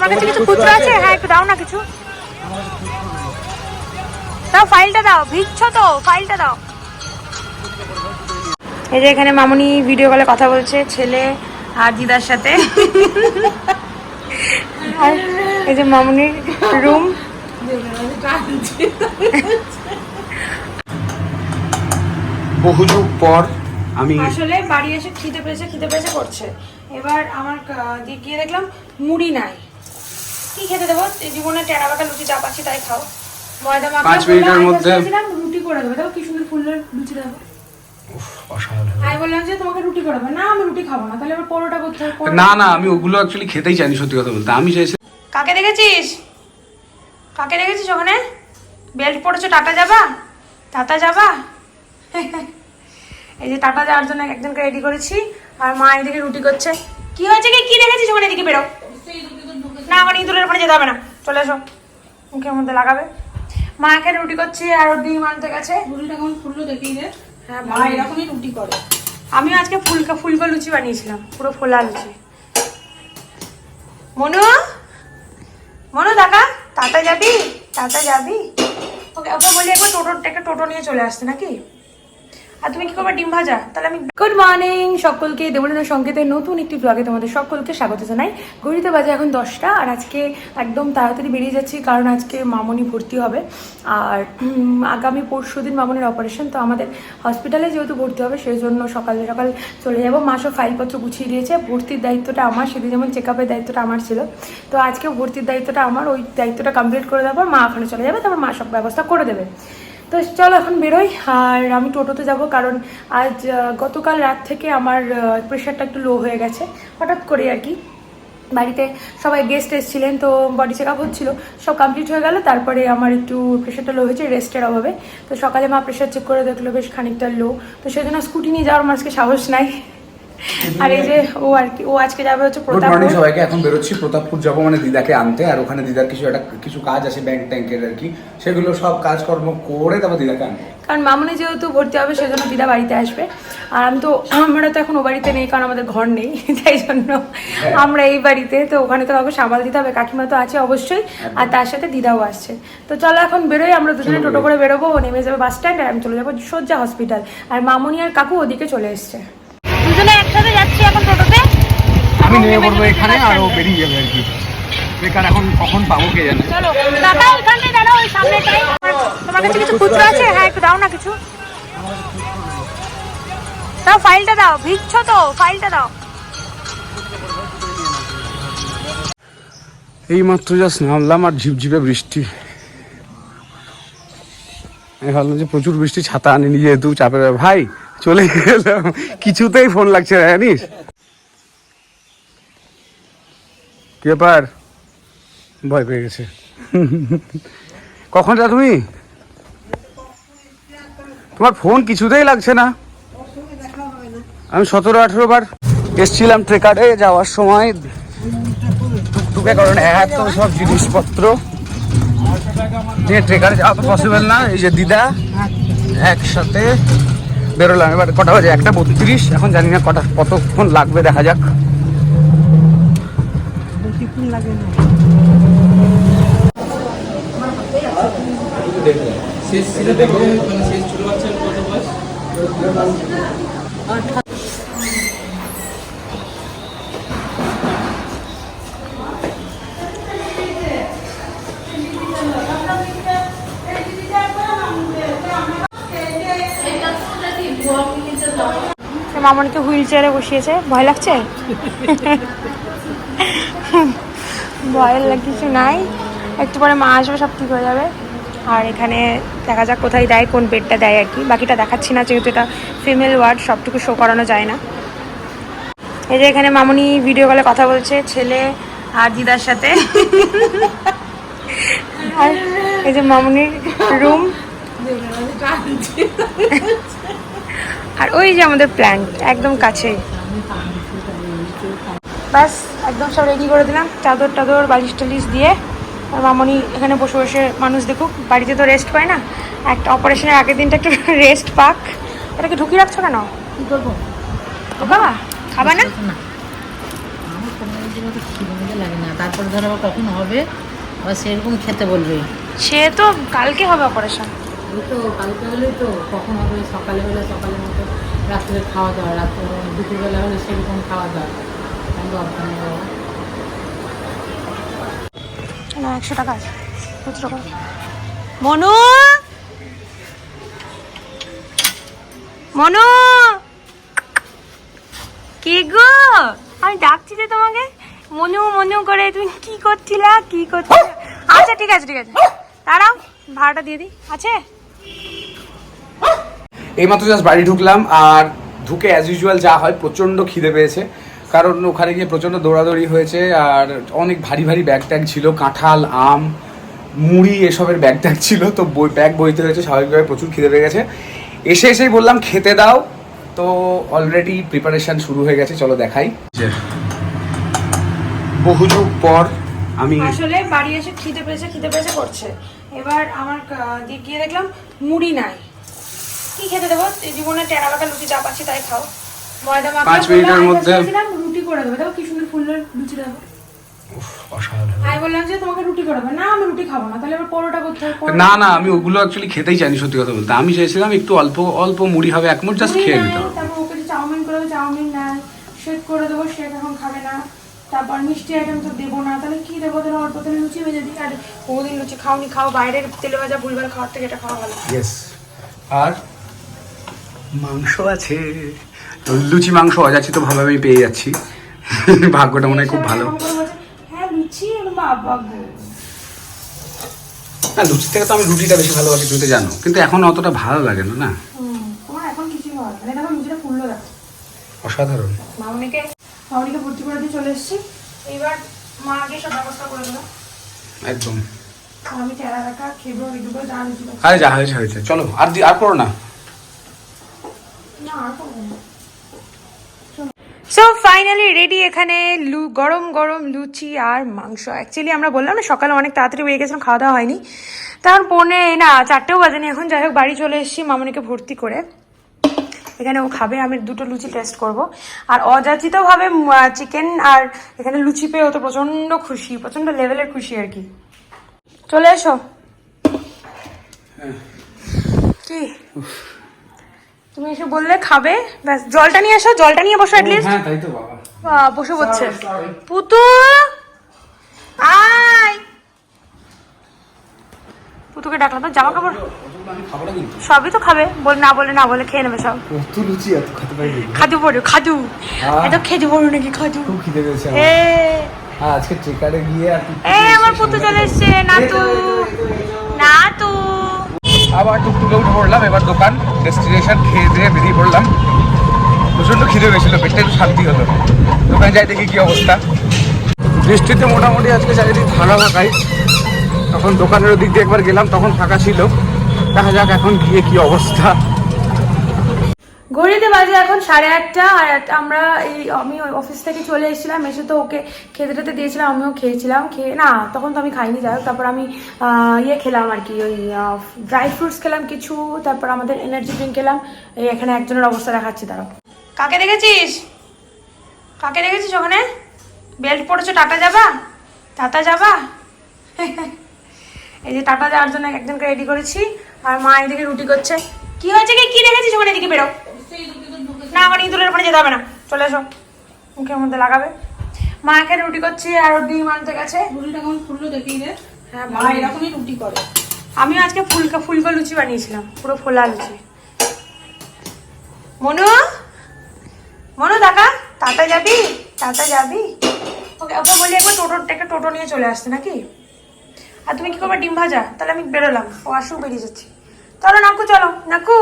তোমার কাছে কিছু খুচরো আছে? হ্যাঁ একটু দাও না কিছু। দাও ফাইলটা দাও। ভিজছো তো? ফাইলটা দাও। এই যে এখানে মামুনি ভিডিও কলে কথা বলছে ছেলে আর দিদার সাথে। আর এই যে মামুনির রুম বহু যুগ পর আমি আসলে বাড়ি এসে খিদে পেয়েছে খিদে পেয়েছে করছে। এবার আমার গিয়ে দেখলাম মুড়ি নাই। কি খেতে দেবো? জীবনে টেরা বাটা লুচি যা পাচ্ছি তাই খাও। ময়দা মাখা পাঁচ মিনিটের মধ্যে- রুটি করে দেবো। দেখো কি সুন্দর ফুলের লুচি দেবো আমি বললাম যে তোমাকে রুটি করে না আমি রুটি খাব না। তাহলে আবার পরোটা করতে হবে না না আমি ওগুলো অ্যাকচুয়ালি খেতেই চাইনি সত্যি কথা বলতে। আমি চাইছি কাকে দেখেছিস? কাকে দেখেছিস ওখানে? বেল্ট পড়েছো টাটা যাবা? টাটা যাবা? এই যে টাটা যাওয়ার জন্য একজনকে রেডি করেছি। আর মা এদিকে রুটি করছে। কি হয়েছে কি কি দেখেছিস ওখানে? এদিকে বেরো। না ওখানে ইঁদুরের ওখানে যেতে হবে না। চলে এসো। মুখের মধ্যে লাগাবে। মা এখানে রুটি করছে আর ওর ডিম আনতে গেছে। রুটিটা কেমন ফুললো দেখি রে হ্যাঁ মা এরকমই রুটি করে। আমিও আজকে ফুলকা ফুলকা লুচি বানিয়েছিলাম পুরো ফোলা লুচি। মনু? মনু দাদা টাটা যাবি? টাটা যাবি? ওকে ওকে বলি একবার টোটো একটা টোটো নিয়ে চলে আসতে নাকি? আর তুমি কি করবে? ডিম ভাজা? তাহলে আমি গুড মর্নিং সকলকে। দেবলীনা সংকেতের নতুন একটি ব্লগে তোমাদের সকলকে স্বাগত জানাই। ঘড়িতে বাজে এখন দশটা আর আজকে একদম তাড়াতাড়ি বেরিয়ে যাচ্ছি কারণ আজকে মামনি ভর্তি হবে। আর আগামী পরশু দিন মামনির অপারেশন তো আমাদের হসপিটালে যেহেতু ভর্তি হবে সেই জন্য সকাল সকাল চলে যাব। মা সব ফাইলপত্র গুছিয়ে দিয়েছে। ভর্তির দায়িত্বটা আমার, সেদিন যেমন চেক আপের দায়িত্বটা আমার ছিল। তো আজকে ভর্তির দায়িত্বটা আমার, ওই দায়িত্বটা কমপ্লিট করে দেওয়ার পর মা ওখানে চলে যাবে। তারপর মা সব ব্যবস্থা করে দেবে। তো চলো এখন বেরোই, আর আমি টোটোতে যাব কারণ আজ গতকাল রাত থেকে আমার প্রেশারটা একটু লো হয়ে গেছে, হঠাৎ করে আর কি। বাড়িতে সবাই গেস্ট এসেছিলেন, তো বডি চেক আপ হচ্ছিল, সব কমপ্লিট হয়ে গেল, তারপরে আমার একটু প্রেশারটা লো হয়েছে রেস্টের অভাবে। তো সকালে মা প্রেশার চেক করে দেখল, বেশ খানিকটা লো তো সেজন্য স্কুটি নিয়ে যাওয়ার আমার সাহস নাই। আর এই যে ও আর কি ও আজকে যাবে হচ্ছে গুড মর্নিং সবাইকে এখন বেরোচ্ছি প্রতাপপুর যাব মানে দিদাকে আনতে আর ওখানে দিদার কিছু একটা কিছু কাজ আছে ব্যাংক ট্যাঙ্কের আর কি। সেগুলো সব কাজকর্ম করে তারপর দিদাকে আনব। কারণ মামনি যেহেতু ভর্তি হবে সেজন্য দিদা বাড়িতে আসবে। আর আমি তো আমরা তো এখন ও বাড়িতে নেই কারণ আমাদের ঘর নেই তাই জন্য আমরা এই বাড়িতে তো ওখানে তো কাউকে সামাল দিতে হবে কাকিমা তো আছে অবশ্যই আর তার সাথে দিদাও আসছে। তো চলো এখন বেরোই আমরা দুজনে টোটো করে বেরোবো ও নেমে যাবে বাস স্ট্যান্ড আর আমি চলে যাব সজ্জা হসপিটাল আর মামনি আর কাকু ওদিকে চলে এসছে। যাচ্ছি এখন টোটোতে। আমি নেমে পড়ব এখানে আর ও বেরিয়ে যাবে আর কি। বেকার এখন কখন পাবো কে জানে। চলো দাদা ওইখানে দাঁড়াও ওই সামনেটাই। তোমার কাছে কিছু খুচরো আছে? হ্যাঁ একটু দাও না কিছু। দাও ফাইলটা দাও ভিজছো তো ফাইলটা দাও। এই মাত্র জাস্ট নামলাম আর ঝিপঝিপে বৃষ্টি। আমি ভাবলাম যে প্রচুর বৃষ্টি ছাতা আনিনি যেহেতু চাপের ভাই চলে গেলাম। কিছুতেই ফোন লাগছে না, জানিস? কি ভয় পেয়ে গেছে। কখন যা তুমি? তোমার ফোন কিছুতেই লাগছে না। আমি সতেরো, আঠেরো বার এসছিলাম ট্রেকারে যাওয়ার সময়। টুকটুকে কারণ এত সব জিনিসপত্র। ট্রেকারে যাওয়া তো পসিবল না, এই যে দিদা। একসাথে বেরোলাম। এবার কটা বাজে? একটা বত্রিশ। এখন জানি না কটা কতক্ষণ লাগবে দেখা যাক। মামনিকে হুইল চেয়ারে বসিয়েছে। ভয় লাগছে? ভয়ের লাগ কিছু নাই। একটু পরে মা আসবে, সব ঠিক হয়ে যাবে। আর এখানে দেখা যাক কোথায় দেয়, কোন বেডটা দেয় আর কি। বাকিটা দেখাচ্ছি না, যেহেতু এটা ফিমেল ওয়ার্ড সবটুকু শো করানো যায় না। এই যে এখানে মামনি ভিডিও কলে কথা বলছে, ছেলে আর দিদার সাথে। আর এই যে মামনির রুম আর ওই যে আমাদের প্ল্যান্ট একদম কাছে ব্যাস একদম সব রেডি করে দিলাম। চাদর টাদর বালিশ টালিশ দিয়ে মামনি এখানে বসে বসে মানুষ দেখুক বাড়িতে তো রেস্ট পায় না। একটা অপারেশনের আগের দিনটা একটু রেস্ট পাক। এটাকে ঢুকিয়ে রাখছো কেন? কি করব? বাবা খাবা না? লাগে না। তারপরে ধরো কখন হবে আবার সেরকম খেতে বলবে। সে তো কালকে হবে অপারেশন ওই তো কালকে হলে তো কখন হবে? সকালে হলে সকালের মতো রাত্রে খাওয়া দাওয়া, রাত্রে দুপুরবেলা হলে সেরকম খাওয়া দাওয়া। দরকার একশো টাকা আছে। খুচরো মনু! মনু! কি গো? আমি ডাকছি যে তোমাকে। মনু মনু করে, তুমি কি করছিলা? কি করছিলা? আচ্ছা ঠিক আছে ঠিক আছে। দাঁড়াও, ভাড়াটা দিয়ে দিই। আছে? এইমাত্র জাস্ট বাড়ি ঢুকলাম আর ঢুকে অ্যাজ ইউজুয়াল যা হয় প্রচণ্ড খিদে পেয়েছে। কারণ ওখানে গিয়ে প্রচণ্ড দৌড়াদৌড়ি হয়েছে আর অনেক ভারী ভারী ব্যাগ ট্যাগ ছিল, কাঁঠাল, আম, মুড়ি এসবের ব্যাগ ট্যাগ ছিল। তো বই ব্যাগ বইতে হয়েছে, স্বাভাবিকভাবে প্রচুর খিদে পেয়ে গেছে। এসে এসেই বললাম, খেতে দাও। তো অলরেডি প্রিপারেশন শুরু হয়ে গেছে, চলো দেখাই। বহু যুগ পর আমি আসলে বাড়ি এসে খিদে পেয়েছে খিদে পেয়েছে করছে। এবার আমার গিয়ে দেখলাম মুড়ি নাই। কি খেতে দেবো? জীবনে টেরা বাঁকা লুচি যা পাচ্ছি তাই খাও। ময়দা মাখা পাঁচ মিনিটের মধ্যে- রুটি করে দেবো। দেখো কি সুন্দর ফুলের লুচি দেবো। অসাধারণ আমি বললাম যে তোমাকে রুটি করে না আমি রুটি খাব না। তাহলে পরোটা করতে হবে না না আমি ওগুলো অ্যাকচুয়ালি খেতেই চাইনি সত্যি কথা বলতে। আমি চাইছিলাম একটু অল্প অল্প মুড়ি হবে এক মুঠ জাস্ট খেয়ে নিতে হবে। তারপর ওকে চাউমিন করে চাউমিন শেক করে দেবো শেক এখন খাবে না। তারপর মিষ্টি আইটেম তো দেবো না তাহলে কি দেবো? তাহলে অল্প তেলে লুচি ভেজে দিই আর কোনোদিন লুচি খাওনি খাও বাইরের তেলে ভাজা ভুলভাল খাওয়ার থেকে এটা খাওয়া ভালো। ইয়েস আর মাংস আছে। লুচি মাংস অযাচিত ভাবে আমি পেয়ে যাচ্ছি। ভাগ্যটা মনে হয় খুব ভালো। হ্যাঁ লুচি বাবা। না লুচি থেকে তো আমি রুটিটা বেশি ভালোবাসি তুমি তো জানো। কিন্তু এখন অতটা ভালো লাগে না না? অসাধারণ। মামনিকে ভর্তি করে দিয়ে চলে এসেছি। এইবার মা আগে সব ব্যবস্থা করে দেবো। একদম। আমি টেরা রাখা খেবো এই দুটো যা আরে যা হয়েছে হয়েছে। চলো আর দি- আর করো না। না আর করব না। সো ফাইনালি রেডি এখানে লু গরম গরম লুচি আর মাংস। অ্যাকচুয়ালি আমরা বললাম না সকালে অনেক তাড়াতাড়ি হয়ে গেছিলাম খাওয়া দাওয়া হয়নি। তার পৌনে না চারটেও বাজেনি এখন যাই হোক বাড়ি চলে এসেছি মামনিকে ভর্তি করে। এখানে ও খাবে আমি দুটো লুচি টেস্ট করব। আর অযাচিতভাবে চিকেন আর এখানে লুচি পেয়ে ও তো প্রচণ্ড খুশি প্রচণ্ড লেভেলের খুশি আর কি। চলে এসো। কি? তুমি এসে বললে খাবে? ব্যাস জলটা নিয়ে এসো জলটা নিয়ে বসো অ্যাটলিস্ট হ্যাঁ তাই তো বাবা। বসে পড়ছে পুতু! আয়! পুতুকে ডাকলাম তো জামা কাপড় সবই তো খাবে বল না বলে না বলে খেয়ে নেবে সব। কত লুচি এত খেতে পারি খাজু পড়ো খাজু আহ। এত পড়ো নাকি খাজু খুব খিদে পেয়েছে এ। হ্যাঁ আজকে ট্রেকারে গিয়ে আর এ আমার পুতু চলে এসছে নাতু। নাতু। আবার টুকটুকে উঠে পড়লাম এবার দোকান ডেস্টিনেশন খেয়ে দিয়ে বেরিয়ে পড়লাম। প্রচণ্ড খিদে পেয়েছিল পেটটা একটু শান্তি হলো দোকানে যাই দেখি কি অবস্থা। বৃষ্টিতে মোটামুটি আজকে চারিদিক ফাঁকা ফাঁকাই তখন দোকানের ওদিক দিয়ে একবার গেলাম তখন ফাঁকা ছিল। দেখা যাক এখন গিয়ে কি অবস্থা। ঘড়িতে বাজে এখন সাড়ে আটটা আর আমরা এই আমি ওই অফিস থেকে চলে এসেছিলাম এসে তো ওকে খেতে টেতে দিয়েছিলাম আমিও খেয়েছিলাম। খেয়ে না তখন তো আমি খাইনি যাই হোক তারপর আমি ইয়ে খেলাম আর কি ওই ড্রাই ফ্রুটস খেলাম কিছু তারপর আমাদের এনার্জি ড্রিঙ্ক খেলাম। এই এখানে একজনের অবস্থা দেখাচ্ছি তারা কাকে দেখেছিস? কাকে দেখেছিস ওখানে? বেল্ট পড়েছো টাটা যাবা? টাটা যাবা? এই যে টাটা যাওয়ার জন্য একজনকে রেডি করেছি। আর মা এদিকে রুটি করছে। কি হয়েছে কি? কি দেখেছিস ওখানে? এদিকে বেরো। না আমার ইঁদুরের ওখানে যেতে হবে না। চলে এসো। মুখের মধ্যে লাগাবে। মা এখানে রুটি করছে আর ডিম আনতে গেছে। রুটিটা কেমন ফুললো দেখেই রে হ্যাঁ মা এরকমই রুটি করে। আমি আজকে ফুলকা ফুলকো লুচি বানিয়েছিলাম পুরো ফোলা লুচি। মনু? মনু দাকা তাতা যাবি? তাতা যাবি? ওকে ওকে বলি একবার টোটো একটা টোটো নিয়ে চলে আসতে নাকি? আর তুমি কি করবে? ডিম ভাজা? তাহলে আমি বেরোলাম। ও আসুক বেরিয়ে যাচ্ছি। চলো নাকু চলো। নাকু,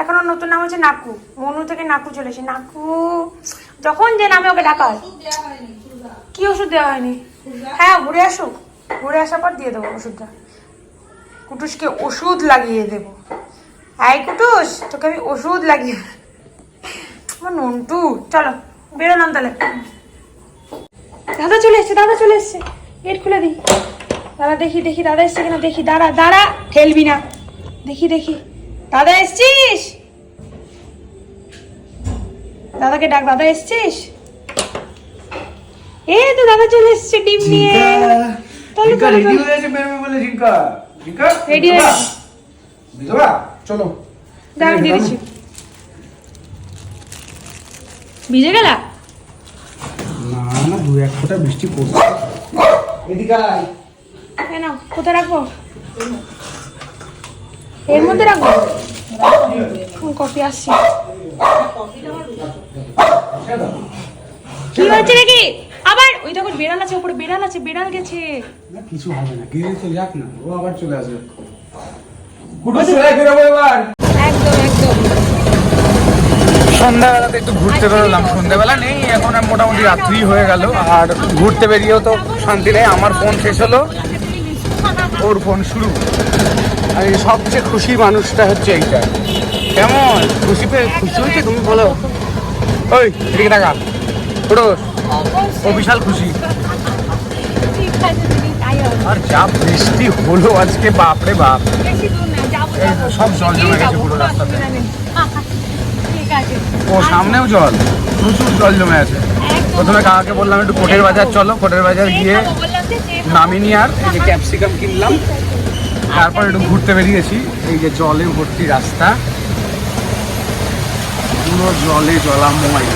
এখনও নতুন নাম হচ্ছে নাকু। মনু থেকে নাকু চলে এসে, নাকু। যখন যে নামে ওকে ডাকা হয়। কি ওষুধ দেওয়া হয়নি? হ্যাঁ ঘুরে আসুক। ঘুরে আসার পর দিয়ে দেবো ওষুধটা। কুটুসকে ওষুধ লাগিয়ে দেবো। এই কুটুস, তোকে আমি ওষুধ লাগিয়ে আমার নন্টু, চলো বেরোলাম তাহলে দাদা চলে এসছে, দাদা চলে এসছে। গেট খুলে দিই। দাদা, দেখি দেখি, দাদা এসছে কিনা? দেখি, দাঁড়া দাঁড়া। ঠেলবি না। দেখি দেখি। দাদা এসছিস? দাদাকে ডাক দাদা এসছিস? এই তো দাদা চলে এসছে ডিম নিয়ে। চলো, চলো, রেডি হয়ে গেছে বেরোবে বলে রিঙ্কা রিঙ্কা Ready হয়ে গেছে। বিধবা চলো। দাঁড়া আমি ভিজে গেলা? না না দু এক ফোঁটা বৃষ্টি পড়ছে। এদিকে আয়। এই কোথায় রাখব? এর মধ্যে রাখব? কফি আসছি। কি হচ্ছে নাকি? আবার ওই দেখো বেড়াল আছে উপরে বেড়াল আছে বেড়াল গেছে। না কিছু হবে না গিয়ে তো যাক না ও আবার চলে আসবে। চলে এবার। একদম একদম। সন্ধ্যাবেলাতে একটু ঘুরতে বেরোলাম সন্ধ্যাবেলা নেই এখন মোটামুটি রাত্রি হয়ে গেল আর ঘুরতে বেরিয়েও তো শান্তি নেই আমার ফোন শেষ হলো ওর ফোন শুরু। আর এই সবচেয়ে খুশি মানুষটা হচ্ছে এইটা। কেমন? খুশি পেয়ে খুশি হয়েছে তুমি বলো। ওই এদিকে টাকা ওটো ও বিশাল খুশি। আর যা বৃষ্টি হলো আজকে বাপরে বাপ। সব জল জমে গেছে পুরো রাস্তাতে। ও সামনেও জল। প্রচুর জল জমে আছে। প্রথমে কাকাকে বললাম একটু কোটের বাজার চলো কোটের বাজার গিয়ে নামিনি আর ক্যাপসিকাম কিনলাম। তারপর একটু ঘুরতে বেরিয়েছি। এই যে জলে ভর্তি রাস্তা। পুরো জলে জলাময়।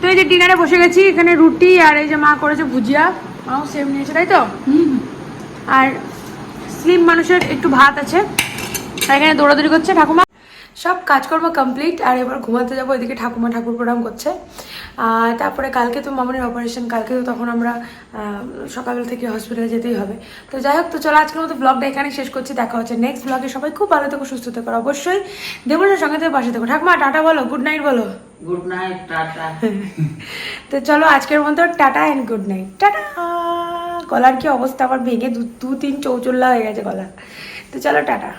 তো এই যে ডিনারে বসে গেছি, এখানে রুটি আর এই যে মা করেছে ভুজিয়া। মাও সেম নিয়েছে, তাই তো? আর স্লিম মানুষের একটু ভাত আছে। তাই এখানে দৌড়াদৌড়ি করছে ঠাকুমা। সব কাজকর্ম কমপ্লিট আর এবার ঘুমাতে যাব এদিকে ঠাকুমা ঠাকুর প্রণাম করছে। আর তারপরে কালকে তো মামনির অপারেশন কালকে তো তখন আমরা সকাল থেকে হসপিটালে যেতেই হবে। তো যাই হোক তো চলো আজকের মতো ব্লগটা এখানে শেষ করছি দেখা হচ্ছে নেক্সট ব্লগে সবাই খুব ভালো থেকো সুস্থ থেকো অবশ্যই দেবনের সঙ্গে থেকে পাশে থেকো। ঠাকুমা টাটা বলো গুড নাইট বলো। Good night tata. তো চলো আজকের মতো tata and good night tata! গলার কি অবস্থা? আবার ভেঙে দু তিন চৌচল্লা হয়ে গেছে গলা। তো চলো টাটা।